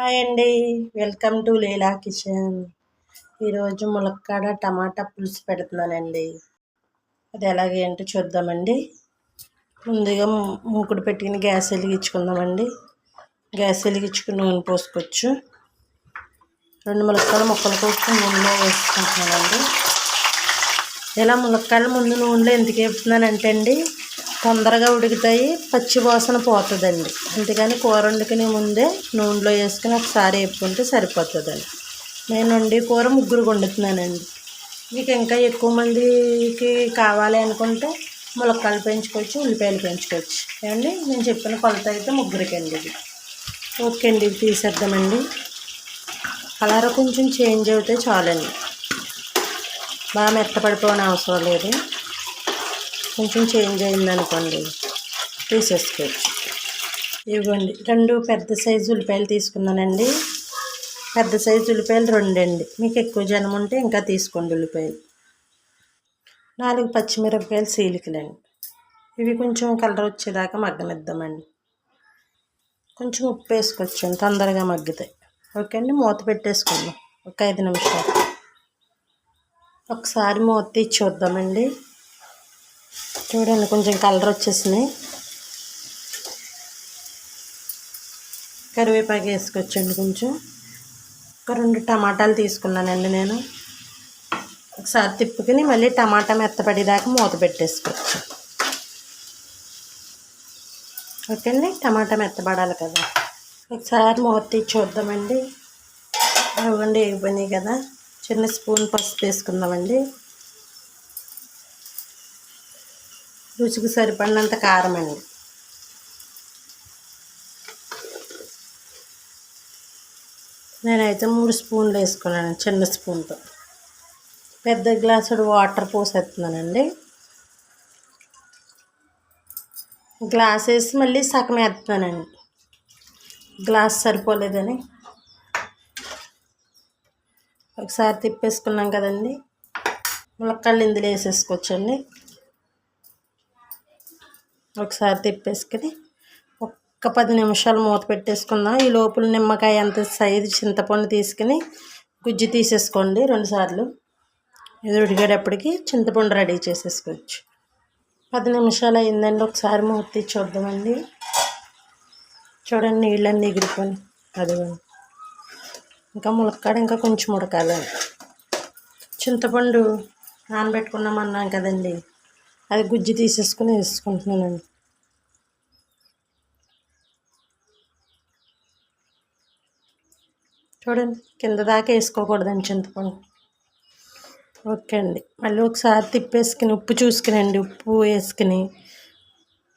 Hi అండి. Welcome to Leela kitchen. ఈరోజు ములక్కాడ టమాటా పులుసు పెడుతున్నానండి. అది ఎలాగేంటో చూద్దామండి. ముందుగా మూకుడు పెట్టుకుని గ్యాస్ వెలిగించుకుందామండి. గ్యాస్ వెలిగించుకుని నూనె పోసుకోవచ్చు. రెండు ములక్కాడ ముక్కలు కోసుకుని నూనెలో వేసుకుంటున్నానండి. ఇలా ములక్కాడ ముందు నూనెలో ఎందుకు వేపుతున్నానంటే అండి తొందరగా ఉడుకుతాయి పచ్చి వాసన పోతుందండి. అందుకని కూర వండుకునే ముందే నూనెలో వేసుకుని ఒకసారి వేపుకుంటే సరిపోతుందండి. నేను వండి కూర ముగ్గురు వండుతున్నానండి. మీకు ఇంకా ఎక్కువ మందికి కావాలి అనుకుంటే ములక్కాయలు పెంచుకోవచ్చు ఉల్లిపాయలు పెంచుకోవచ్చు. ఏమండి? నేను చెప్పిన కొలత అయితే ముగ్గురికి అండి ఇది. ఓకే అండి ఇది తీసేద్దామండి. కలర్ కొంచెం చేంజ్ అవుతే చాలండి. బాగా మెత్తపడిపోవని అవసరం లేదు. కొంచెం చేంజ్ అయిందనుకోండి. తీసేసుకోవచ్చు ఇవ్వండి. రెండు పెద్ద సైజు ఉల్లిపాయలు తీసుకున్నానండి. పెద్ద సైజు ఉల్లిపాయలు రెండండి. మీకు ఎక్కువ జనం ఉంటే ఇంకా తీసుకోండి ఉల్లిపాయలు. నాలుగు పచ్చిమిరపకాయలు సీలికలండి. ఇవి కొంచెం కలర్ వచ్చేదాకా మగ్గనిద్దామండి. కొంచెం ఉప్పు వేసుకొచ్చాను తొందరగా మగ్గుతాయి. ఓకే అండి. మూత పెట్టేసుకుందాం. ఒక ఐదు నిమిషాలు. ఒకసారి మూత తీసి చూద్దామండి. చూడండి కొంచెం కలర్ వచ్చేసినాయి కరివేపాకు వేసుకొచ్చండి కొంచెం. ఒక రెండు టమాటాలు తీసుకున్నానండి నేను. ఒకసారి తిప్పుకుని మళ్ళీ టమాటా మెత్తపడేదాకా మూత పెట్టేసుకోవచ్చు. ఓకే అండి టమాటా మెత్తపడాలి కదా. ఒకసారి మూత తీసి చూద్దామండి. అవ్వండి వేగిపోయినాయి కదా. చిన్న స్పూన్ పసుపు వేసుకుందామండి. రుచికి సరిపడినంత కారం అండి నేనైతే మూడు స్పూన్లు వేసుకున్నాను చిన్న స్పూన్తో. పెద్ద గ్లాసుడు వాటర్ పోసేస్తున్నానండి. గ్లాస్ వేసి మళ్ళీ సగం వేస్తున్నానండి. గ్లాస్ సరిపోలేదని. ఒకసారి తిప్పేసుకున్నాం కదండి. ములక్కాళ్ళు ఇందులో వేసేసుకోవచ్చండి. ఒకసారి తిప్పేసుకుని ఒక్క పది నిమిషాలు మూత పెట్టేసుకుందాం. ఈ లోపల నిమ్మకాయ అంత సైజు చింతపండు తీసుకుని గుజ్జు తీసేసుకోండి రెండుసార్లు ఇది చింతపండు రెడీ చేసేసుకోవచ్చు. పది నిమిషాలు అయిందండి. ఒకసారి మూత తీసి చూద్దామండి. చూడండి నీళ్ళన్నీ ఎగిరిపోయి అదిగోండి. ఇంకా ములక్కాడ ఇంకా కొంచెం ఉడకాలండి చింతపండు నానబెట్టుకున్నామన్నాం కదండి. అది గుజ్జు తీసేసుకుని వేసుకుంటున్నానండి. చూడండి కింద దాకా వేసుకోకూడదండి చింతపండు. ఓకే అండి. మళ్ళీ ఒకసారి తిప్పేసుకుని ఉప్పు చూసుకునండి ఉప్పు వేసుకుని.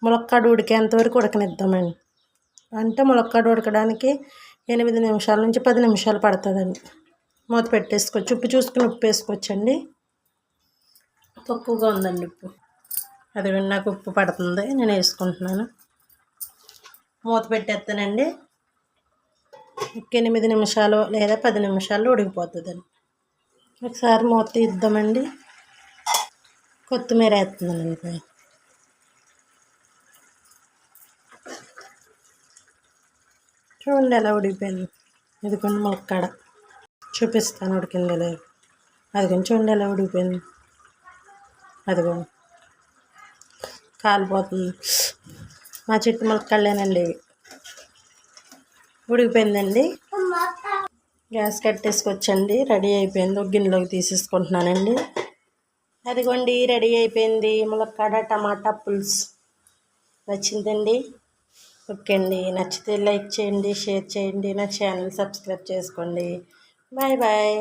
ములక్కాడు ఉడికేంతవరకు ఉడకనిద్దామండి. అంటే ములక్కాడు ఉడకడానికి ఎనిమిది నిమిషాల నుంచి పది నిమిషాలు పడుతుందండి. మూత పెట్టేసుకోవచ్చు ఉప్పు చూసుకుని ఉప్పు వేసుకోవచ్చండి. తక్కువగా ఉందండి ఉప్పు. అది నాకు ఉప్పు పడుతుంది నేను వేసుకుంటున్నాను. మూత పెట్టేస్తానండి. ఎనిమిది నిమిషాలు లేదా పది నిమిషాలు ఉడికిపోతుందండి. ఒకసారి మూత తీద్దామండి. కొత్తిమీర వేస్తున్నానండి చూడండి ఎలా ఉడికిపోయింది. ఇది కొన్ని ములక్కాడ. చూపిస్తాను ఉడికింది లేదు. అది కొంచెం చూడండి ఎలా ఉడికిపోయింది. అదిగోండి. కాలిపోతుంది. మా చెట్టు మొలకళ్ళేనండి ఉడికిపోయిందండి. గ్యాస్ కట్టేసుకొచ్చండి. రెడీ అయిపోయింది. ఒక గిన్నెలోకి తీసేసుకుంటున్నానండి. అదిగోండి రెడీ అయిపోయింది. ములక్కాడ టమాటా పులుసు. నచ్చిందండి? ఓకే అండి. నచ్చితే లైక్ చేయండి షేర్ చేయండి. నా ఛానల్ సబ్స్క్రైబ్ చేసుకోండి. Bye bye.